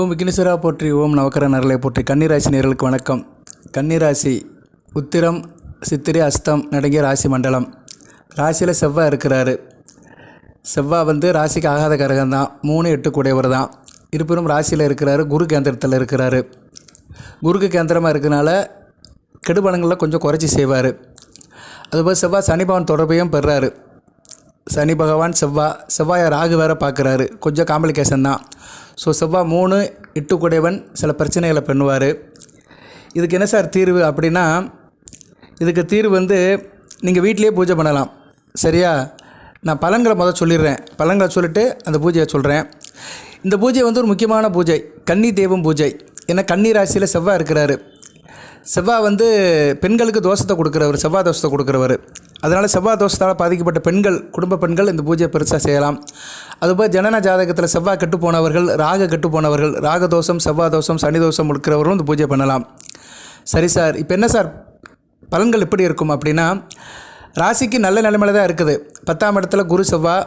ஓம் விக்னேஸ்வரா போற்றி ஓம் நவக்கர நரலை போற்றி. கன்னிராசி நேர்களுக்கு வணக்கம். கன்னிராசி உத்திரம் சித்திரை அஸ்தம் நடுங்கிய ராசி மண்டலம். ராசியில் செவ்வாய் இருக்கிறாரு. செவ்வாய் வந்து ராசிக்கு ஆகாத கரகம் தான் மூணு எட்டு கூடையவர் தான். இருப்பினும் ராசியில் இருக்கிறாரு குரு கேந்திரத்தில் இருக்கிறாரு. குருக்கு கேந்திரமாக இருக்கிறனால கெடுபணங்களில் கொஞ்சம் குறைச்சி செய்வார். அதுபோல் செவ்வாய் சனிபவன் தொடர்பையும் பெறாரு. சனி பகவான் செவ்வாய் செவ்வாயை ராகு வேற பார்க்குறாரு. கொஞ்சம் காம்ப்ளிகேஷன் தான். ஸோ செவ்வாய் மூணு எட்டு சில பிரச்சனைகளை பண்ணுவார். இதுக்கு என்ன சார் தீர்வு அப்படின்னா இதுக்கு தீர்வு வந்து நீங்கள் வீட்டிலேயே பூஜை பண்ணலாம். சரியா? நான் பலன்களை முதல் சொல்லிடுறேன். பலன்களை சொல்லிட்டு அந்த பூஜையை சொல்கிறேன் இந்த பூஜை வந்து ஒரு முக்கியமான பூஜை. கன்னி தெய்வம் பூஜை. ஏன்னா கன்னி ராசியில் செவ்வாய் இருக்கிறாரு. செவ்வாய் வந்து பெண்களுக்கு தோஷத்தை கொடுக்குறவர் செவ்வாய் தோஷத்தை கொடுக்குறவர். அதனால் செவ்வாய் தோஷத்தால் பாதிக்கப்பட்ட பெண்கள் குடும்ப பெண்கள் இந்த பூஜையை பெருசாக செய்யலாம். அதுபோல் ஜனன ஜாதகத்தில் செவ்வாய் கெட்டு போனவர்கள் ராக கெட்டு போனவர்கள் ராக தோஷம் செவ்வாய் தோஷம் சனி தோஷம் இருக்கிறவரும் இந்த பூஜை பண்ணலாம். சரி சார் இப்போ என்ன சார்? பலன்கள் எப்படி இருக்கும் அப்படின்னா ராசிக்கு நல்ல நிலைமையில தான் இருக்குது. பத்தாம் இடத்துல குரு செவ்வாய்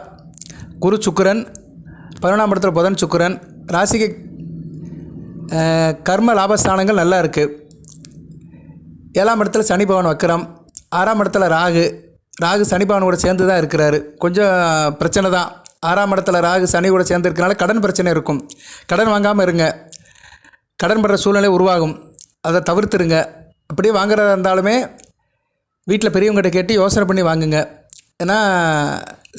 குரு சுக்கிரன் பதினொன்றாம் இடத்துல புதன் சுக்கரன். ராசிக்கு கர்ம லாபஸ்தானங்கள் நல்லா இருக்குது ஏழாம் இடத்துல சனி பகவான் வக்கரம் ஆறாம் இடத்துல ராகு ராகு சனிபவனோட சேர்ந்து தான் இருக்கிறாரு. கொஞ்சம் பிரச்சனை தான். ஆறாம் இடத்துல ராகு சனி கூட சேர்ந்து இருக்கனால கடன் பிரச்சனை இருக்கும். கடன் வாங்காமல் இருங்க. கடன் படுற சூழ்நிலை உருவாகும். அதை தவிர்த்துருங்க. அப்படியே வாங்குறதா இருந்தாலுமே வீட்டில் பெரியவங்ககிட்ட கேட்டு யோசனை பண்ணி வாங்குங்க. ஏன்னா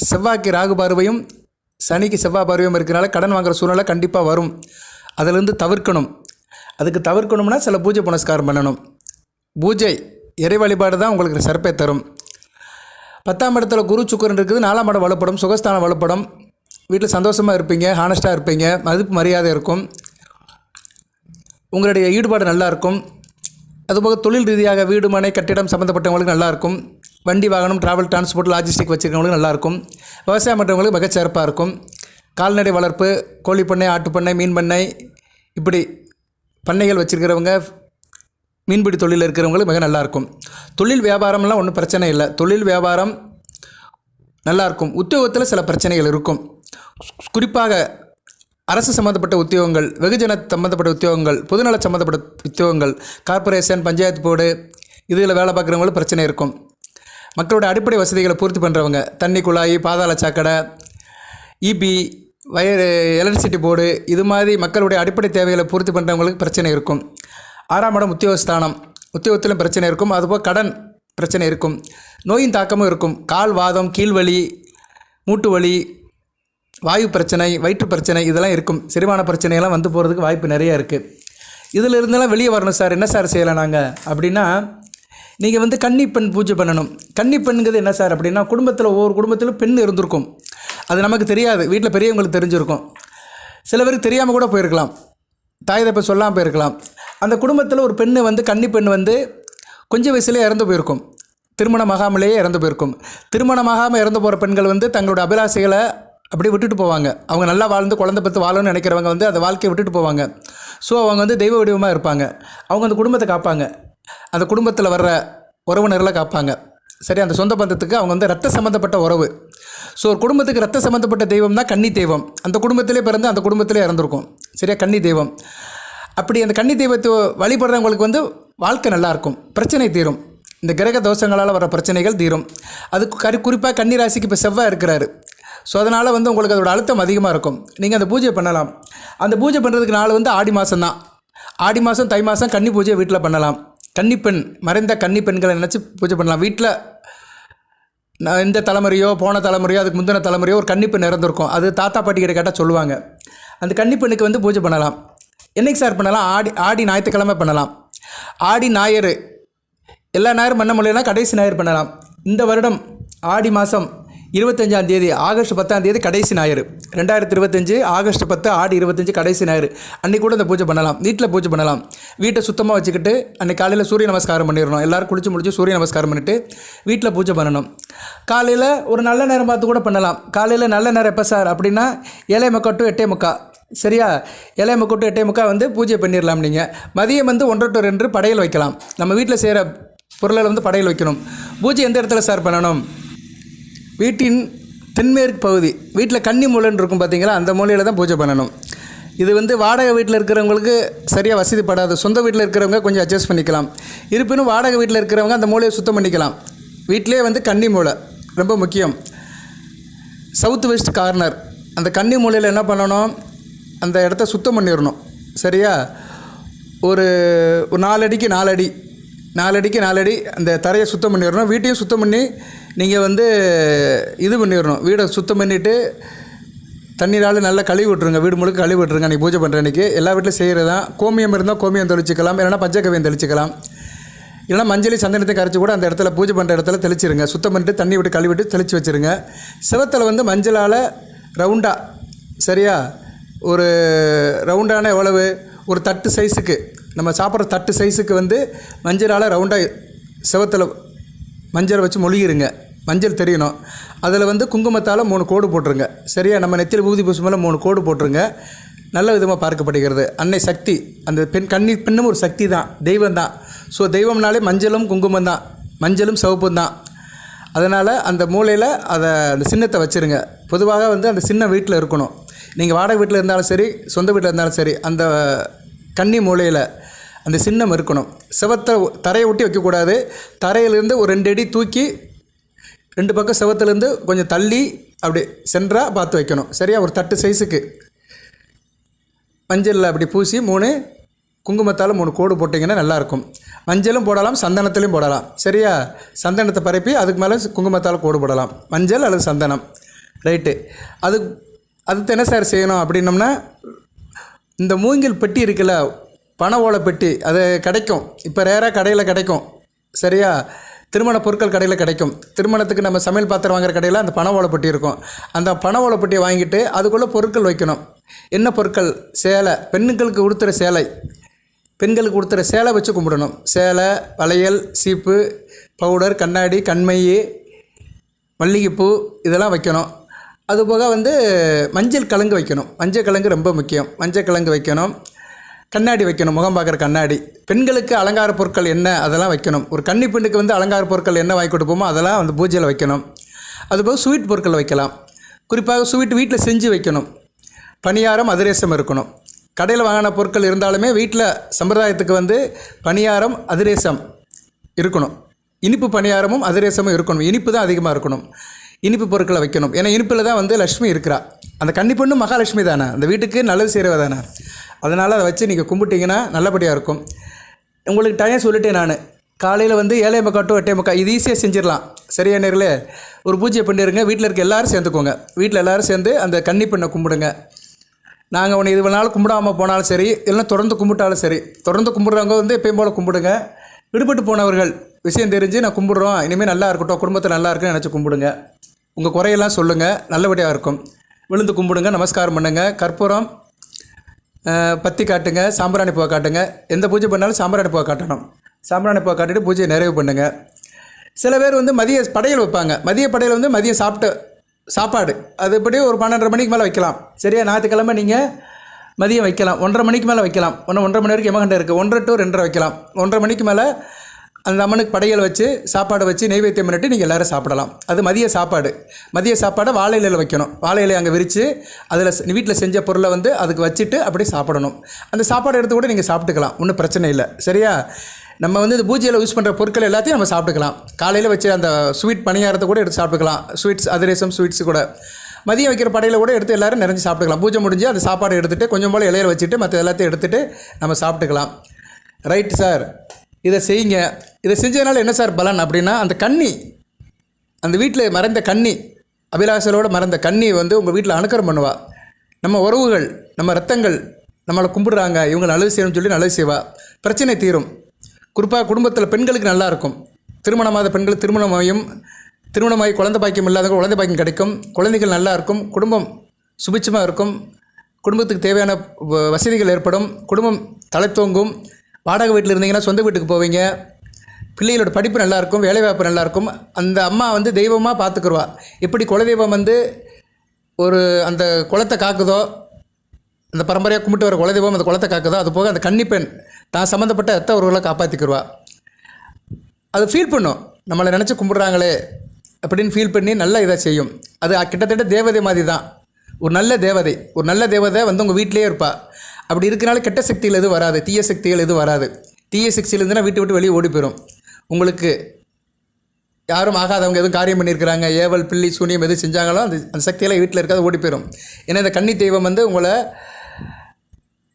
செவ்வாய்க்கு ராகு பார்வையும் சனிக்கு செவ்வாய் பார்வையும் இருக்கிறனால கடன் வாங்குற சூழ்நிலை கண்டிப்பாக வரும். அதிலிருந்து தவிர்க்கணும். அதுக்கு தவிர்க்கணும்னா சில பூஜை புனஸ்காரம் பண்ணணும். பூஜை இறை வழிபாடு தான் உங்களுக்கு சிறப்பை தரும். பத்தாம் இடத்துல குரு சுக்கரன் இருக்குது நாலாம் இடம் வலுப்படும் சுகஸ்தானம் வலுப்படும். வீட்டில் சந்தோஷமாக இருப்பீங்க ஹானஸ்ட்டாக இருப்பீங்க மதிப்பு மரியாதை இருக்கும். உங்களுடைய ஈடுபாடு நல்லாயிருக்கும் அதுபோக தொழில் ரீதியாக வீடு மனை கட்டிடம் சம்மந்தப்பட்டவங்களுக்கு நல்லா இருக்கும். வண்டி வாகனம் ட்ராவல் டிரான்ஸ்போர்ட் லாஜிஸ்டிக் வச்சுருக்கவங்களுக்கு நல்லா இருக்கும். விவசாயம் பண்ணுறவங்களுக்கு மிகச்சிறப்பாக இருக்கும். கால்நடை வளர்ப்பு கோழி பண்ணை ஆட்டு பண்ணை மீன் பண்ணை இப்படி பண்ணைகள் வச்சுருக்கிறவங்க மீன்பிடி தொழில் இருக்கிறவங்களுக்கு மிக நல்லாயிருக்கும். தொழில் வியாபாரம்லாம் ஒன்றும் பிரச்சனை இல்லை. தொழில் வியாபாரம் நல்லாயிருக்கும். உத்தியோகத்தில் சில பிரச்சனைகள் இருக்கும். குறிப்பாக அரசு சம்மந்தப்பட்ட உத்தியோகங்கள் வெகுஜன சம்மந்தப்பட்ட உத்தியோகங்கள் பொதுநல சம்மந்தப்பட்ட உத்தியோகங்கள் கார்ப்பரேஷன் பஞ்சாயத்து போர்டு இதில் வேலை பார்க்குறவங்களுக்கு பிரச்சனை இருக்கும். மக்களோட அடிப்படை வசதிகளை பூர்த்தி பண்ணுறவங்க தண்ணி குழாய் பாதாள சாக்கடை இபி வயர் எலக்ட்ரிசிட்டி போர்டு இது மாதிரி மக்களுடைய அடிப்படை தேவைகளை பூர்த்தி பண்ணுறவங்களுக்கு பிரச்சனை இருக்கும். ஆறாம் இடம் உத்தியோகஸ்தானம். உத்தியோகத்திலும் பிரச்சனை இருக்கும். அதுபோல் கடன் பிரச்சனை இருக்கும். நோயின் தாக்கமும் இருக்கும். கால் வாதம் கீழ்வலி மூட்டு வலி வாயு பிரச்சனை வயிற்று பிரச்சனை இதெல்லாம் இருக்கும். செரிமான பிரச்சனையெல்லாம் வந்து போகிறதுக்கு வாய்ப்பு நிறைய இருக்குது இதில் இருந்தெல்லாம் வெளியே வரணும் சார். என்ன சார் செய்யலாம் நாங்கள் அப்படின்னா நீங்கள் வந்து கன்னி பெண் பூஜை பண்ணணும். கன்னி பெண்ணுங்கிறது என்ன சார் அப்படின்னா குடும்பத்தில் ஒவ்வொரு குடும்பத்திலும் பெண் இருந்திருக்கும். அது நமக்கு தெரியாது. வீட்டில் பெரியவங்களுக்கு தெரிஞ்சிருக்கும். சில பேருக்கு தெரியாமல் கூட போயிருக்கலாம். தாய் தப்பை சொல்லாமல் போயிருக்கலாம். அந்த குடும்பத்தில் ஒரு பெண்ணு வந்து கன்னி பெண் வந்து கொஞ்சம் வயசுலேயே இறந்து போயிருக்கும். திருமணமாகாமலேயே இறந்து போயிருக்கும். திருமணமாகாமல் இறந்து போகிற பெண்கள் வந்து தங்களோட அபிலாசைகளை அப்படியே விட்டுட்டு போவாங்க. அவங்க நல்லா வாழ்ந்து குழந்தை பத்து வாழணும்னு நினைக்கிறவங்க வந்து அந்த வாழ்க்கையை விட்டுட்டு போவாங்க. ஸோ அவங்க வந்து தெய்வ வடிவமாக இருப்பாங்க. அவங்க அந்த குடும்பத்தை காப்பாங்க. அந்த குடும்பத்தில் வர்ற உறவினர்களை காப்பாங்க. சரி அந்த சொந்த பந்தத்துக்கு அவங்க வந்து ரத்த சம்மந்தப்பட்ட உறவு. ஸோ ஒரு குடும்பத்துக்கு ரத்த சம்மந்தப்பட்ட தெய்வம் தான் கன்னி தெய்வம். அந்த குடும்பத்திலே பிறந்து அந்த குடும்பத்திலே இறந்துருக்கும். சரியா? கன்னி தெய்வம். அப்படி அந்த கன்னி தெய்வத்தை வழிபடுறவங்களுக்கு வந்து வாழ்க்கை நல்லாயிருக்கும். பிரச்சனை தீரும். இந்த கிரக தோஷங்களால் வர பிரச்சனைகள் தீரும். அதுக்கு கரு குறிப்பாக கன்னி ராசிக்கு இப்போ செவ்வாய் இருக்கிறாரு. ஸோ அதனால் வந்து உங்களுக்கு அதோட அழுத்தம் அதிகமாக இருக்கும். நீங்கள் அந்த பூஜை பண்ணலாம். அந்த பூஜை பண்ணுறதுக்கு நாள் வந்து ஆடி மாதம் தான் ஆடி மாதம் தை மாதம் கன்னி பூஜையை வீட்டில் பண்ணலாம். கன்னிப்பெண் மறைந்த கன்னி பெண்களை நினச்சி பூஜை பண்ணலாம். வீட்டில் நான் இந்த தலைமுறையோ போன தலைமுறையோ அதுக்கு முந்தின தலைமுறையோ ஒரு கன்னிப்பெண் இறந்துருக்கும். அது தாத்தா பாட்டி கிட்ட கேட்டால் சொல்லுவாங்க. அந்த கன்னிப்பெண்ணுக்கு வந்து பூஜை பண்ணலாம். என்னைக்கு சார் பண்ணலாம்? ஆடி ஆடி ஞாயிற்றுக்கிழமை பண்ணலாம். ஆடி ஞாயிறு. எல்லா ஞாயிறும் பண்ண முடியலனா கடைசி ஞாயிறு பண்ணலாம். இந்த வருடம் ஆடி மாதம் இருபத்தஞ்சாம் தேதி ஆகஸ்ட் பத்தாம் தேதி கடைசி ஞாயிறு. ரெண்டாயிரத்தி இருபத்தஞ்சு ஆகஸ்ட் பத்து ஆடி இருபத்தஞ்சு கடைசி ஞாயிறு. அன்றைக்கி கூட இந்த பூஜை பண்ணலாம். வீட்டில் பூஜை பண்ணலாம். வீட்டை சுத்தமாக வச்சுக்கிட்டு அன்றைக்கி காலையில் சூரிய நமஸ்காரம் பண்ணிடணும். எல்லோரும் குளிச்சு முடிச்சு சூரிய நமஸ்காரம் பண்ணிவிட்டு வீட்டில் பூஜை பண்ணணும். காலையில் ஒரு நல்ல நேரம் பார்த்து கூட பண்ணலாம். காலையில் நல்ல நேரம் எப்போ சார்? அப்படின்னா ஏழை முக்கா டு எட்டே முக்கா சரியா? ஏழை கூட்டு டு எட்டே வந்து பூஜை பண்ணிடலாம் நீங்கள் மதியம் வந்து ஒன்றரை டு ரெண்டு படையல் வைக்கலாம். நம்ம வீட்டில் செய்கிற பொருளை வந்து படையல் வைக்கணும். பூஜை எந்த இடத்துல சார் பண்ணணும்? வீட்டின் தென்மேற்கு பகுதி. வீட்டில் கன்னி மூலைன்னு இருக்கும் பார்த்தீங்களா அந்த மூலையில் தான் பூஜை பண்ணணும். இது வந்து வாடகை வீட்டில் இருக்கிறவங்களுக்கு சரியாக வசதிப்படாது சொந்த வீட்டில் இருக்கிறவங்க கொஞ்சம் அட்ஜஸ்ட் பண்ணிக்கலாம். இருப்பினும் வாடகை வீட்டில் இருக்கிறவங்க அந்த மூலையை சுத்தம் பண்ணிக்கலாம். வீட்டிலே வந்து கன்னி மூலை ரொம்ப முக்கியம். சவுத் வெஸ்ட் கார்னர் அந்த கன்னி மூலையில் என்ன பண்ணணும்? அந்த இடத்த சுத்தம் பண்ணிடணும். சரியா? ஒரு ஒரு நாலடி நாலடிக்கு நாலடி அந்த தரையை சுத்தம் பண்ணிடணும். வீட்டையும் சுத்தம் பண்ணி நீங்கள் வந்து இது பண்ணிடணும். வீடை சுத்தம் பண்ணிவிட்டு தண்ணீரால் நல்லா கழுவி விட்ருங்க வீடு முழுக்க கழுவி விட்ருங்க அன்றைக்கி பூஜை பண்ணுற அன்றைக்கி எல்லா வீட்டிலும் செய்கிறது தான் கோமியம் இருந்தால் கோமியம் தெளிச்சிக்கலாம். இல்லைன்னா பஞ்சகவியம் தெளிச்சிக்கலாம். இல்லைனா மஞ்சளி சந்தனத்தை கரைச்சி கூட அந்த இடத்துல பூஜை பண்ணுற இடத்துல தெளிச்சிருங்க. சுத்தம் பண்ணிட்டு தண்ணி விட்டு கழுவிட்டு தெளித்து வச்சுருங்க. சிவத்தில் வந்து மஞ்சளால் ரவுண்டாக சரியா? ஒரு ரவுண்டான எவ்வளவு? ஒரு தட்டு சைஸுக்கு நம்ம சாப்பிட்ற தட்டு சைஸுக்கு வந்து மஞ்சளால் ரவுண்டாக சிவத்தில் மஞ்சள் வச்சு மொழிகிருங்க. மஞ்சள் தெரியணும். அதில் வந்து குங்குமத்தால் மூணு கோடு போட்டுருங்க. சரியா? நம்ம நெத்தியில் ஊதி பூசும் மூணு கோடு போட்டுருங்க. நல்ல விதமாக பார்க்கப்படுகிறது. அன்னை சக்தி அந்த பெண் கன்னி பெண்ணும் ஒரு சக்தி தான். தெய்வம் தான். ஸோ தெய்வம்னாலே மஞ்சளும் குங்குமம் தான். மஞ்சளும் சிவப்பும் தான். அதனால் அந்த மூலையில் அதை அந்த சின்னத்தை வச்சுருங்க. பொதுவாக வந்து அந்த சின்ன வீட்டில் இருக்கணும். நீங்கள் வாடகை வீட்டில் இருந்தாலும் சரி சொந்த வீட்டில் இருந்தாலும் சரி அந்த கன்னி மூலையில் அந்த சின்னம் இருக்கணும். சிவத்தை தரையை ஒட்டி வைக்கக்கூடாது. தரையிலேருந்து ஒரு ரெண்டு அடி தூக்கி ரெண்டு பக்கம் செவத்துலேருந்து கொஞ்சம் தள்ளி அப்படி சென்றாக பார்த்து வைக்கணும். சரியா? ஒரு தட்டு சைஸுக்கு. மஞ்சளில் அப்படி பூசி மூணு குங்குமத்தால் மூணு கோடு போட்டிங்கன்னா நல்லாயிருக்கும். மஞ்சளும் போடலாம் சந்தனத்துலேயும் போடலாம். சரியா? சந்தனத்தை பரப்பி அதுக்கு மேலே குங்குமத்தால் கோடு போடலாம். மஞ்சள் அல்லது சந்தனம். ரைட்டு. அது அதுக்கு என்ன சார் செய்யணும் அப்படின்னம்னா இந்த மூங்கில் பெட்டி இருக்குல்ல பண ஓலை பெட்டி அது கிடைக்கும். இப்போ ரேராக கடையில் கிடைக்கும். சரியா? திருமண பொருட்கள் கடையில் கிடைக்கும். திருமணத்துக்கு நம்ம சமையல் பாத்திரம் வாங்குற கடையில் அந்த பண ஓலை பெட்டி இருக்கும். அந்த பண ஓலை பெட்டியை வாங்கிட்டு அதுக்குள்ளே பொருட்கள் வைக்கணும். என்ன பொருட்கள்? சேலை. பெண்களுக்கு உடுத்துகிற சேலை. பெண்களுக்கு உடுத்துகிற சேலை வச்சு கும்பிடணும். சேலை வளையல் சீப்பு பவுடர் கண்ணாடி கண்மை மல்லிகைப்பூ இதெல்லாம் வைக்கணும். அதுபோக வந்து மஞ்சள் கிழங்கு வைக்கணும். மஞ்சள் கிழங்கு ரொம்ப முக்கியம். மஞ்சள் கிழங்கு வைக்கணும். கண்ணாடி வைக்கணும். முகம் பார்க்குற கண்ணாடி. பெண்களுக்கு அலங்கார பொருட்கள் என்ன? அதெல்லாம் வைக்கணும். ஒரு கன்னி பெண்ணுக்கு வந்து அலங்கார பொருட்கள் என்ன வாங்கி கொடுப்போமோ அதெல்லாம் வந்து பூஜையில் வைக்கணும். அதுபோக ஸ்வீட் பொருட்கள் வைக்கலாம். குறிப்பாக ஸ்வீட் வீட்டில் செஞ்சு வைக்கணும். பணியாரம் அதிரேசம் இருக்கணும். கடையில் வாங்கின பொருட்கள் இருந்தாலுமே வீட்டில் சம்பிரதாயத்துக்கு வந்து பணியாரம் அதிரேசம் இருக்கணும். இனிப்பு பணியாரமும் அதிரேசமும் இருக்கணும். இனிப்பு தான் அதிகமாக இருக்கணும். இனிப்பு பொருட்களை வைக்கணும். ஏன்னா இனிப்பில் தான் வந்து லக்ஷ்மி இருக்கிறா. அந்த கன்னி பொண்ணு மகாலட்சுமி தானே. அந்த வீட்டுக்கு நல்லது செய்கிறவ தானே. அதனால் அதை வச்சு நீங்கள் கும்பிட்டீங்கன்னா நல்லபடியாக இருக்கும். உங்களுக்கு டைம் சொல்லிட்டேன் நான். காலையில் வந்து ஏழை மக்கா டு எட்டே மக்கா இது ஈஸியாக செஞ்சிடலாம். சரியா நேரில்? ஒரு பூஜை பண்ணிடுங்க வீட்டில் இருக்க எல்லாரும் சேர்ந்துக்கோங்க. வீட்டில் எல்லாரும் சேர்ந்து அந்த கன்னி பெண்ணை கும்பிடுங்க. நாங்கள் உன்னை இது வேணாலும் கும்பிடாமல் போனாலும் சரி இல்லைன்னா தொடர்ந்து கும்பிட்டாலும் சரி தொடர்ந்து கும்பிட்றவங்க வந்து எப்பயும் போல் கும்பிடுங்க. விடுபட்டு போனவர்கள் விஷயம் தெரிஞ்சு நான் கும்பிட்றோம். இனிமேல் நல்லா இருக்கட்டும். குடும்பத்தில் நல்லா இருக்குன்னு நினச்சி கும்பிடுங்க. உங்கள் குறையெல்லாம் சொல்லுங்கள் நல்லபடியாக இருக்கும். விழுந்து கும்பிடுங்க நமஸ்காரம் பண்ணுங்கள் கற்பூரம் பத்தி காட்டுங்க சாம்பிராணி பூவை காட்டுங்க. எந்த பூஜை பண்ணாலும் சாம்பிராணி பூவை காட்டணும். சாம்பிராணி பூவை காட்டிட்டு பூஜையை நிறைவு பண்ணுங்கள் சில பேர் வந்து மதிய படையல் வைப்பாங்க. மதிய படையல் வந்து மதியம் சாப்பிட்டு சாப்பாடு. அது இப்படி ஒரு பன்னெண்டரை மணிக்கு மேலே வைக்கலாம். சரியா? ஞாயிற்றுக்கிழமை நீங்கள் மதியம் வைக்கலாம். ஒன்றரை மணிக்கு மேலே வைக்கலாம். ஒன்று ஒன்றரை மணி வரைக்கும் எமகண்டம் இருக்குது ஒன்றரை டு ரெண்டரை வைக்கலாம். ஒன்றரை மணிக்கு மேலே அந்த அம்மனுக்கு படையல் வச்சு சாப்பாடு வச்சு நெய்வேத்தியம் பண்ணிட்டு நீங்கள் எல்லோரும் சாப்பிடலாம். அது மதிய சாப்பாடு. மதிய சாப்பாடை வாழை இலையில் வைக்கணும். வாழை இலையை அங்கே விரித்து அதில் வீட்டில் செஞ்ச பொருளை வந்து அதுக்கு வச்சுட்டு அப்படியே சாப்பிடணும். அந்த சாப்பாடு எடுத்து கூட நீங்கள் சாப்பிட்டுக்கலாம். ஒன்றும் பிரச்சனை இல்லை. சரியா? நம்ம வந்து இந்த பூஜையில் யூஸ் பண்ணுற பொருட்கள் எல்லாத்தையும் நம்ம சாப்பிட்டுக்கலாம். காலையில் வச்சு அந்த ஸ்வீட் பணியாரத்தை கூட எடுத்து சாப்பிட்டுக்கலாம். ஸ்வீட்ஸ் அதிரேசம் ஸ்வீட்ஸ் கூட. மதியம் வைக்கிற படையில் கூட எடுத்து எல்லோரும் நிறைஞ்சு சாப்பிட்டுக்கலாம். பூஜை முடிஞ்சு அந்த சாப்பாடு எடுத்துகிட்டு கொஞ்சம் போல் இலையில வச்சுட்டு மற்ற எல்லாத்தையும் எடுத்துகிட்டு நம்ம சாப்பிட்டுக்கலாம். ரைட் சார் இதை செய்யுங்க. இதை செஞ்சதுனால என்ன சார் பலன் அப்படின்னா அந்த கண்ணி அந்த வீட்டில் மறைந்த கண்ணி அபிலாசரோடு மறந்த கண்ணி வந்து உங்கள் வீட்டில் அனுக்கரம் பண்ணுவா. நம்ம உறவுகள் நம்ம ரத்தங்கள் நம்மளை கும்பிடுறாங்க இவங்க நல்லது செய்யணும்னு சொல்லி நல்லது செய்வா. பிரச்சனை தீரும். குறிப்பாக குடும்பத்தில் பெண்களுக்கு நல்லாயிருக்கும் திருமணமாத பெண்கள் திருமணமாயும் திருமணமாகி குழந்தை பாக்கியம் இல்லாதவங்க குழந்தை பாக்கியம் கிடைக்கும். குழந்தைகள் நல்லா இருக்கும். குடும்பம் சுபிட்சமாக இருக்கும். குடும்பத்துக்கு தேவையான வ- வசதிகள் ஏற்படும். குடும்பம் தலைத்தோங்கும் வாடகை வீட்டில் இருந்தீங்கன்னா சொந்த வீட்டுக்கு போவீங்க. பிள்ளைகளோட படிப்பு நல்லாயிருக்கும் வேலைவாய்ப்பு நல்லாயிருக்கும். அந்த அம்மா வந்து தெய்வமாக பார்த்துக்குருவா. எப்படி குலதெய்வம் வந்து ஒரு அந்த குளத்தை காக்குதோ அந்த பரம்பரையாக கும்பிட்டு வர குலதெய்வம் அந்த குளத்தை காக்குதோ அது போக அந்த கன்னிப்பெண் தான் சம்மந்தப்பட்ட ரத்த உறவுகளை காப்பாற்றிக்கிடுவா அது ஃபீல் பண்ணும். நம்மளை நினச்சி கும்பிட்றாங்களே அப்படின்னு ஃபீல் பண்ணி நல்லா இதை செய்யும். அது கிட்டத்தட்ட தேவதை மாதிரி தான். ஒரு நல்ல தேவதை. ஒரு நல்ல தேவதை வந்து உங்கள் வீட்டிலேயே இருப்பாள் அப்படி இருக்கனால கெட்ட சக்திகள் எதுவும் வராது தீய சக்திகள் எதுவும் வராது. தீய சக்தியிலேருந்துனா வீட்டு வீட்டை விட்டு வெளியே ஓடி போயிடும் உங்களுக்கு யாரும் ஆகாதவங்க எதுவும் காரியம் பண்ணியிருக்கிறாங்க ஏவல் பில்லி சூனியம் எது செஞ்சாங்களோ அந்த அந்த சக்தியெல்லாம் வீட்டில் இருக்காது ஓடி போயிடும் ஏன்னா இந்த கன்னி தெய்வம் வந்து உங்களை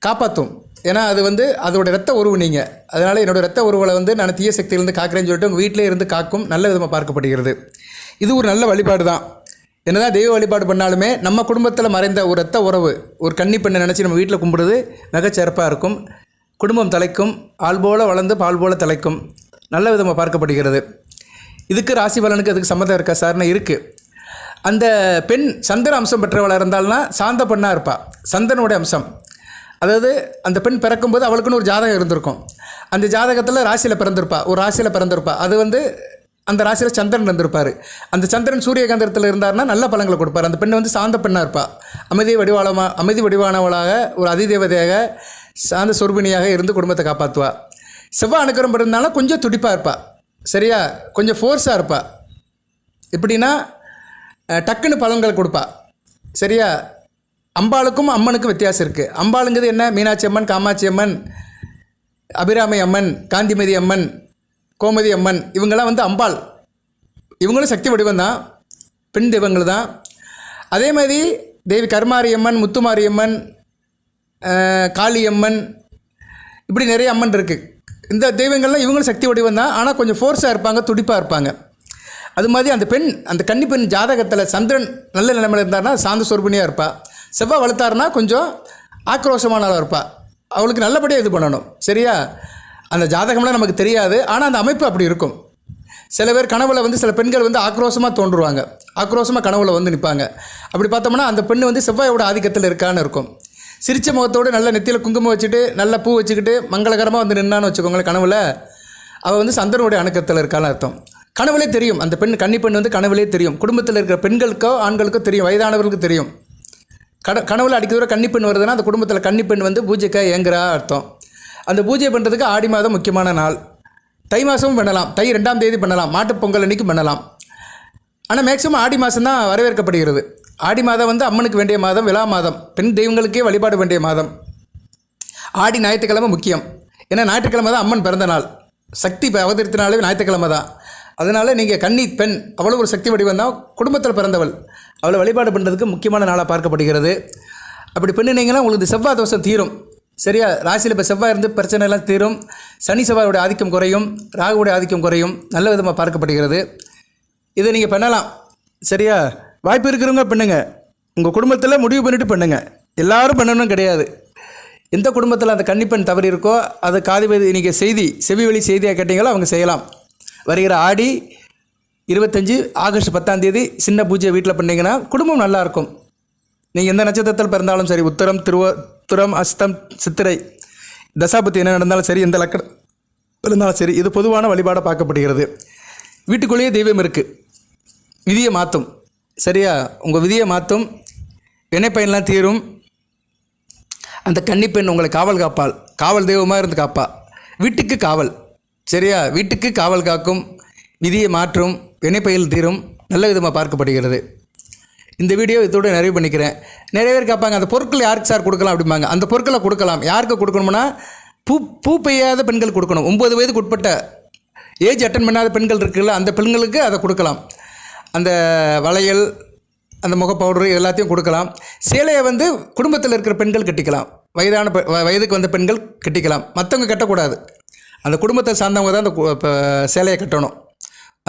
காப்பாற்றும் ஏன்னா அது வந்து அதோட ரத்த உருவு நீங்கள் அதனால் என்னோடய ரத்த உருவலை வந்து நான் தீய சக்தியிலேருந்து காக்கிறேன்னு சொல்லிட்டு உங்கள் வீட்டிலே இருந்து காக்கும் நல்ல விதமாக பார்க்கப்படுகிறது. இது ஒரு நல்ல வழிபாடு தான் என்னதான் தெய்வ வழிபாடு பண்ணாலுமே நம்ம குடும்பத்தில் மறைந்த ஒரு ரத்த உறவு ஒரு கன்னி பெண்ணை நினச்சி நம்ம வீட்டில் கும்பிடுறது மிகச்சிறப்பாக இருக்கும். குடும்பம் தலைக்கும் ஆள் போல வளர்ந்து பால் போல தலைக்கும். நல்ல விதமாக பார்க்கப்படுகிறது. இதுக்கு ராசி பலனுக்கு அதுக்கு சம்மந்தம் இருக்கா? சார்னு இருக்குது அந்த பெண் சந்திர அம்சம் பெற்றவளாக இருந்தால்னா சாந்த பெண்ணாக இருப்பாள் சந்தனுடைய அம்சம். அதாவது அந்த பெண் பிறக்கும்போது அவளுக்குன்னு ஒரு ஜாதகம் இருந்திருக்கும். அந்த ஜாதகத்தில் ராசியில் பிறந்திருப்பா. ஒரு ராசியில் பிறந்திருப்பா. அது வந்து அந்த ராசியில் சந்திரன் இருந்திருப்பார். அந்த சந்திரன் சூரியகாந்திரத்தில் இருந்தார்னா நல்ல பலங்களை கொடுப்பார். அந்த பெண் வந்து சாந்த பெண்ணாக இருப்பாள் அமைதி வடிவாளமாக அமைதி வடிவானவளாக ஒரு அதிதேவதையாக சாந்த சொர்பிணியாக இருந்து குடும்பத்தை காப்பாற்றுவாள் செவ்வாய் அனுக்கிரம் இருந்தாலும் கொஞ்சம் துடிப்பாக இருப்பாள் சரியா? கொஞ்சம் ஃபோர்ஸாக இருப்பாள் எப்படின்னா டக்குன்னு பலன்கள் கொடுப்பா. சரியா? அம்பாளுக்கும் அம்மனுக்கும் வித்தியாசம் இருக்குது அம்பாளுங்கிறது என்ன? மீனாட்சி அம்மன் காமாட்சி அம்மன் அபிராமி அம்மன் காந்திமதி அம்மன் கோமதி அம்மன் இவங்கெல்லாம் வந்து அம்பாள். இவங்களும் சக்தி வடிவம் தான். பெண் தெய்வங்கள் தான். அதே மாதிரி தேவி கருமாரியம்மன் முத்துமாரியம்மன் காளியம்மன் இப்படி நிறைய அம்மன் இருக்குது இந்த தெய்வங்கள்லாம் இவங்களும் சக்தி வடிவம் தான். ஆனால் கொஞ்சம் ஃபோர்ஸாக இருப்பாங்க துடிப்பாக இருப்பாங்க. அது மாதிரி அந்த பெண் அந்த கன்னி பெண் ஜாதகத்தில் சந்திரன் நல்ல நிலைமையில் இருந்தார்னா சாந்த சொர்பினியாக இருப்பாள் செவ்வாய் வளர்த்தாருன்னா கொஞ்சம் ஆக்ரோஷமான ஆளாக இருப்பாள் அவளுக்கு நல்லபடியாக இது பண்ணணும். சரியா? அந்த ஜாதகம்லாம் நமக்கு தெரியாது. ஆனால் அந்த அமைப்பு அப்படி இருக்கும். சில பேர் கனவுல வந்து சில பெண்கள் வந்து ஆக்ரோஷமாக தோன்றுவாங்க. ஆக்ரோஷமாக கனவுல வந்து நிற்பாங்க அப்படி பார்த்தோம்னா அந்த பெண் வந்து செவ்வாயோட ஆதிக்கத்தில் இருக்கான்னு இருக்கும். சிரிச்ச முகத்தோடு நல்ல நெத்தியில் குங்குமம் வச்சுட்டு நல்ல பூ வச்சுக்கிட்டு மங்களகரமாக வந்து நின்னான்னு வச்சுக்கோங்களேன் கனவுல அவள் வந்து சந்திரனுடைய அணுக்கத்தில் இருக்கான்னு அர்த்தம். கனவுலே தெரியும். அந்த பெண் கன்னி பெண் வந்து கனவுலே தெரியும். குடும்பத்தில் இருக்கிற பெண்களுக்கோ ஆண்களுக்கோ தெரியும். வயதானவர்களுக்கு தெரியும். கட கனவுல அடிக்க தூரம் கன்னி பெண் வருதுன்னா அந்த குடும்பத்தில் கன்னி பெண் வந்து பூஜைக்காக ஏங்குறா அர்த்தம். அந்த பூஜை பண்ணுறதுக்கு ஆடி மாதம் முக்கியமான நாள். தை மாதமும் பண்ணலாம். தை ரெண்டாம் தேதி பண்ணலாம். மாட்டுப் பொங்கல் பண்ணலாம். ஆனால் மேக்ஸிமம் ஆடி மாதம் தான் வரவேற்கப்படுகிறது. ஆடி மாதம் வந்து அம்மனுக்கு வேண்டிய மாதம் விழா மாதம் பெண் தெய்வங்களுக்கே வழிபாடு வேண்டிய மாதம். ஆடி ஞாயிற்றுக்கிழமை முக்கியம். ஏன்னா ஞாயிற்றுக்கிழமை தான் அம்மன் பிறந்த நாள். சக்தி இப்போ அவதரித்தினாலே ஞாயிற்றுக்கிழமை தான். அதனால் நீங்கள் கன்னி பெண் அவ்வளோ ஒரு சக்தி வடிவம் தான் குடும்பத்தில் பிறந்தவள். அவளை வழிபாடு பண்ணுறதுக்கு முக்கியமான நாளாக பார்க்கப்படுகிறது. அப்படி பண்ணினீங்கன்னா உங்களுக்கு செவ்வாய் தோஷம் தீரும். சரியா? ராசியில் இப்போ செவ்வாய் இருந்து பிரச்சனை எல்லாம் தீரும். சனி செவ்வாயோட ஆதிக்கம் குறையும். ராகுவுடைய ஆதிக்கம் குறையும். நல்ல விதமாக பார்க்கப்படுகிறது. இதை நீங்கள் பண்ணலாம். சரியா? வாய்ப்பு இருக்கிறவங்க பண்ணுங்க. உங்கள் குடும்பத்தில் முடிவு பண்ணிவிட்டு பண்ணுங்க. எல்லாரும் பண்ணணும் கிடையாது. எந்த குடும்பத்தில் அந்த கன்னிப்பெண் தவறு இருக்கோ அது காது நீங்கள் செய்தி செவி வழி செய்தியாக கேட்டீங்களோ அவங்க செய்யலாம். வருகிற ஆடி இருபத்தஞ்சி ஆகஸ்ட் பத்தாம் தேதி சின்ன பூஜை வீட்டில் பண்ணிங்கன்னா குடும்பம் நல்லாயிருக்கும் நீங்கள் எந்த நட்சத்திரத்தில் பிறந்தாலும் சரி உத்தரம் திருவ துரம் அஸ்தம் சித்திரை. தசாபத்தி என்ன நடந்தாலும் சரி எந்த லக்கணம் இருந்தாலும் சரி இது பொதுவான வழிபாடாக பார்க்கப்படுகிறது. வீட்டுக்குள்ளேயே தெய்வம் இருக்குது விதியை மாற்றும் சரியா? உங்கள் விதியை மாற்றும் வினைப்பயன்லாம் தீரும். அந்த கன்னிப்பெண் உங்களை காவல் காப்பாள். காவல் தெய்வமாக இருந்து காப்பா. வீட்டுக்கு காவல். சரியா? வீட்டுக்கு காவல் காக்கும். விதியை மாற்றும். வினைப்பயில் தீரும். நல்ல விதமாக பார்க்கப்படுகிறது. இந்த வீடியோ இதோட நிறைவு பண்ணிக்கிறேன். நிறைய பேர் கேட்பாங்க அந்த பொருட்கள் யாருக்கு சார் கொடுக்கலாம்? அப்படிம்பாங்க. அந்த பொருட்களை கொடுக்கலாம். யாருக்கு கொடுக்கணும்னா பூ பூ பெய்யாத பெண்கள் கொடுக்கணும். ஒம்பது வயதுக்கு உட்பட்ட ஏஜ் அட்டன் பண்ணாத பெண்கள் இருக்குல்ல அந்த பெண்களுக்கு அதை கொடுக்கலாம். அந்த வளையல் அந்த முக பவுடரு எல்லாத்தையும் கொடுக்கலாம். சேலையை வந்து குடும்பத்தில் இருக்கிற பெண்கள் கட்டிக்கலாம். வயதான வ- வயதுக்கு வந்த பெண்கள் கட்டிக்கலாம். மற்றவங்க கட்டக்கூடாது. அந்த குடும்பத்தை சார்ந்தவங்க தான் அந்த கு- இப்போ சேலையை கட்டணும்.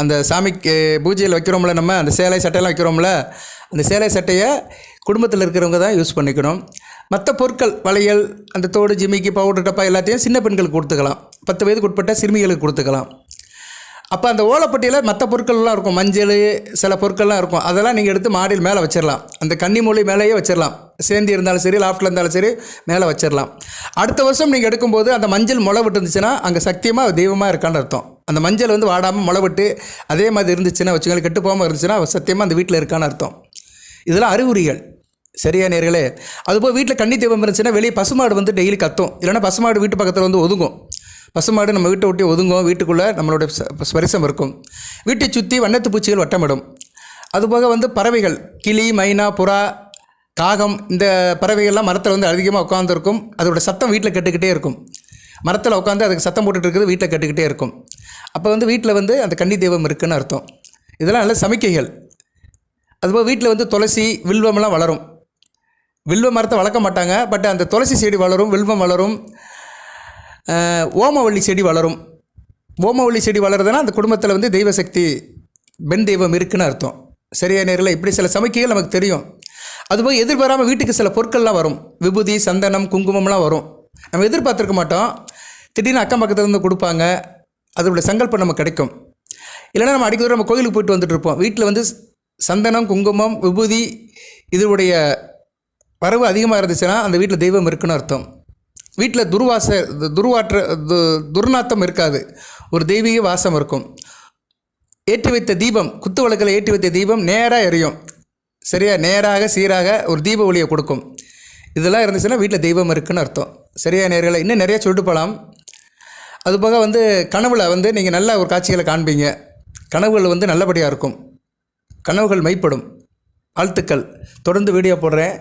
அந்த சாமிக்கு பூஜையில் வைக்கிறோம்ல நம்ம அந்த சேலை சட்டையெல்லாம் வைக்கிறோம்ல அந்த சேலை சட்டையை குடும்பத்தில் இருக்கிறவங்க தான் யூஸ் பண்ணிக்கணும். மற்ற பொருட்கள் வளையல் அந்த தோடு ஜிமிக்கி பவுடர் டப்பா எல்லாத்தையும் சின்ன பெண்களுக்கு கொடுத்துக்கலாம். பத்து வயதுக்கு உட்பட்ட சிறுமிகளுக்கு கொடுத்துக்கலாம். அப்போ அந்த ஓலைப்பட்டியில் மற்ற பொருட்கள்லாம் இருக்கும். மஞ்சள் சில பொருட்கள்லாம் இருக்கும். அதெல்லாம் நீங்கள் எடுத்து மாடியில் மேலே வச்சிடலாம் அந்த கன்னி மூலி மேலேயே வச்சிடலாம் சேந்தி இருந்தாலும் சரி லாஃப்டில் இருந்தாலும் சரி மேலே வச்சிடலாம் அடுத்த வருஷம் நீங்கள் எடுக்கும்போது அந்த மஞ்சள் முளை விட்டு இருந்துச்சுன்னா அங்கே சத்தியமாக தெய்வமாக இருக்கான்னு அர்த்தம். அந்த மஞ்சள் வந்து வாடாமல் முளை விட்டு அதே மாதிரி இருந்துச்சுன்னா வச்சுக்கோங்க கெட்டு போகாமல் இருந்துச்சுன்னா சத்தியமாக அந்த வீட்டில் இருக்கான்னு அர்த்தம். இதெல்லாம் அறிகுறிகள். சரியா நேர்களே? அதுபோல் வீட்டில் கன்னி தெய்வம் இருந்துச்சுன்னா வெளியே பசுமாடு வந்து டெய்லி கத்தும். இல்லைன்னா பசுமாடு வீட்டு பக்கத்தில் வந்து ஒதுங்கும். பசுமாடு நம்ம வீட்டை ஒட்டி ஒதுங்கும் வீட்டுக்குள்ளே நம்மளோட ஸ்பரிசம் இருக்கும். வீட்டை சுற்றி வண்ணத்து பூச்சிகள் வட்டமிடும். அதுபோக வந்து பறவைகள் கிளி மைனா புறா காகம் இந்த பறவைகள்லாம் மரத்தில் வந்து அதிகமாக உட்காந்துருக்கும் அதோட சத்தம் வீட்டில் கட்டுக்கிட்டே இருக்கும். மரத்தில் உட்காந்து அதுக்கு சத்தம் போட்டுட்டு இருக்கிறது வீட்டில் கட்டுக்கிட்டே இருக்கும். அப்போ வந்து வீட்டில் வந்து அந்த கன்னி தெய்வம் இருக்குன்னு அர்த்தம். இதெல்லாம் நல்ல சமிக்கைகள். அதுபோல் வீட்டில் வந்து துளசி வில்வம்லாம் வளரும். வில்வ மரத்தை வளர்க்க மாட்டாங்க பட் அந்த துளசி செடி வளரும் வில்வம் வளரும். ஓமவள்ளி செடி வளரும். ஓமவள்ளி செடி வளருதுன்னா அந்த குடும்பத்தில் வந்து தெய்வ சக்தி பெண் தெய்வம் இருக்குன்னு அர்த்தம். சரியா நேரில் இப்படி சில சமைக்கைகள் நமக்கு தெரியும். அதுபோல் எதிர்பாராமல் வீட்டுக்கு சில பொருட்கள்லாம் வரும். விபூதி சந்தனம் குங்குமம்லாம் வரும். நம்ம எதிர்பார்த்துருக்க மாட்டோம். திடீர்னு அக்கம் பக்கத்தில் இருந்து கொடுப்பாங்க. அதனுடைய சங்கல்பம் நமக்கு கிடைக்கும். இல்லைன்னா நம்ம அடிக்கடி நம்ம கோயிலுக்கு போயிட்டு வந்துட்டு இருப்போம். வீட்டில் வந்து சந்தனம் குங்குமம் விபூதி இதனுடைய வரவு அதிகமாக இருந்துச்சுன்னா அந்த வீட்டில் தெய்வம் இருக்குன்னு அர்த்தம். வீட்டில் துர்வாச துர்வாற்ற து- துர்நாத்தம் இருக்காது. ஒரு தெய்வீக வாசம் இருக்கும். ஏற்றி வைத்த தீபம் குத்து வழக்கில் ஏற்றி வைத்த தீபம் நேராக எரியும். சரியா? நேராக சீராக ஒரு தீப ஒளியை கொடுக்கும். இதெல்லாம் இருந்துச்சுன்னா வீட்டில் தெய்வம் இருக்குன்னு அர்த்தம். சரியா நேர்களை? இன்னும் நிறையா சொல்லிட்டு போகலாம் அதுபோக வந்து கனவுல வந்து நீங்கள் நல்ல ஒரு காட்சிகளை காண்பீங்க. கனவுகள் வந்து நல்லபடியாக இருக்கும். கனவுகள் மெய்ப்படும். வாழ்த்துக்கள். தொடர்ந்து வீடியோ போடுறேன்.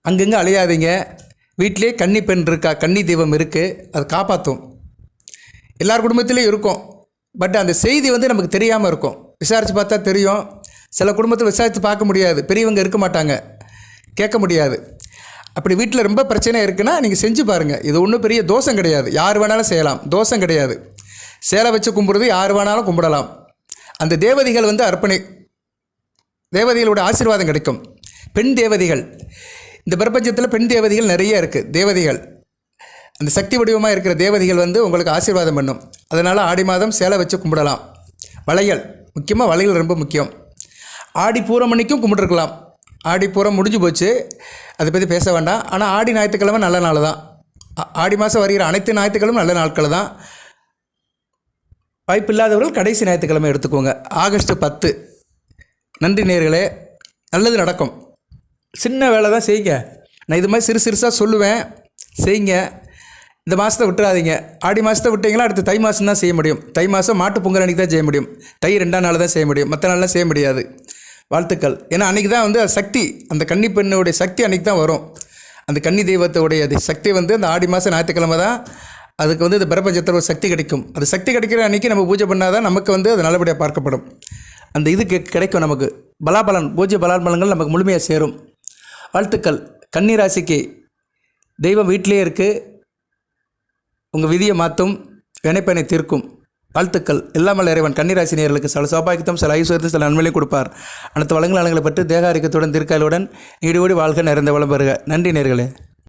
அங்கங்கே அலையாதீங்க. வீட்டிலே கன்னி பெண் இருக்கா கன்னி தெய்வம் இருக்குது அது காப்பாற்றும் எல்லார் குடும்பத்திலையும் இருக்கும். பட் அந்த செய்தி வந்து நமக்கு தெரியாமல் இருக்கும். விசாரித்து பார்த்தா தெரியும். சில குடும்பத்தில் விசாரித்து பார்க்க முடியாது. பெரியவங்க இருக்க மாட்டாங்க. கேட்க முடியாது. அப்படி வீட்டில் ரொம்ப பிரச்சனை இருக்குன்னா நீங்கள் செஞ்சு பாருங்கள் இது ஒன்றும் பெரிய தோஷம் கிடையாது. யார் வேணாலும் செய்யலாம். தோஷம் கிடையாது. சேலை வச்சு கும்பிடுறது யார் வேணாலும் கும்பிடலாம். அந்த தேவதைகள் வந்து அர்ப்பணி தேவதைகளோட ஆசீர்வாதம் கிடைக்கும். பெண் தேவதைகள். இந்த பிரபஞ்சத்தில் பெண் தேவதைகள் நிறைய இருக்குது தேவதைகள். அந்த சக்தி வடிவமாக இருக்கிற தேவதைகள் வந்து உங்களுக்கு ஆசீர்வாதம் பண்ணும். அதனால் ஆடி மாதம் சேலை வச்சு கும்பிடலாம். வளையல். முக்கியமாக வளையல் ரொம்ப முக்கியம். ஆடி பூரம் அன்னைக்கும் கும்பிட்டுருக்கலாம். ஆடி பூரம் முடிஞ்சு போச்சு. அதை பற்றி பேச வேண்டாம். ஆனால் ஆடி ஞாயிற்றுக்கிழமை நல்ல நாள் தான். ஆடி மாதம் வருகிற அனைத்து ஞாயிற்றுக்கிழமை நல்ல நாட்கள் தான். வாய்ப்பு இல்லாதவர்கள் கடைசி ஞாயிற்றுக்கிழமை எடுத்துக்கோங்க. ஆகஸ்ட் பத்து. நன்றி நேர்களே. நல்லது நடக்கும். சின்ன வேலை தான் செய்யுங்க. நான் இது மாதிரி சிறு சிறுசாக சொல்லுவேன். செய்யுங்க. இந்த மாதத்தை விட்டுறாதீங்க. ஆடி மாதத்தை விட்டிங்களா அடுத்து தை மாதம் தான் செய்ய முடியும். தை மாதம் மாட்டு பொங்கல் அன்றைக்கி தான் செய்ய முடியும். தை ரெண்டாம் நாள் தான் செய்ய முடியும். மற்ற நாள்லாம் செய்ய முடியாது. வாழ்த்துக்கள். ஏன்னா அன்றைக்கி தான் வந்து அது சக்தி. அந்த கன்னி பெண்ணுடைய சக்தி அன்றைக்கி தான் வரும். அந்த கன்னி தெய்வத்தோடைய அது சக்தி வந்து அந்த ஆடி மாதம் ஞாயிற்றுக்கிழமை தான் அதுக்கு வந்து இந்த பிரபஞ்சத்தில் ஒரு சக்தி கிடைக்கும். அது சக்தி கிடைக்கிற அன்றைக்கி நம்ம பூஜை பண்ணால் தான் நமக்கு வந்து அது நல்லபடியாக பார்க்கப்படும். அந்த இது கிடைக்கும் நமக்கு. பலாபலன் பூஜ்ய பலாபலங்கள் நமக்கு முழுமையாக சேரும். வாழ்த்துக்கள். கன்னிராசிக்கு தெய்வம் வீட்டிலே இருக்குது உங்கள் விதியை மாற்றும் வினைப்பெனை தீர்க்கும். வாழ்த்துக்கள். எல்லாமல் இறைவன். கன்னிராசி நேயர்களுக்கு சில சௌபாகித்தம் சில ஐஸ்வர்யத்தை சில நன்மையிலையும் கொடுப்பார். அனைத்து வளங்கள் நலங்களை பற்றி தேகாரிக்கத்துடன் ஆரோக்கியத்துடன் தீர்க்காலுடன் நீடியோடி வாழ்க நிறைந்த வளம் பெறுக. நன்றி நேர்களே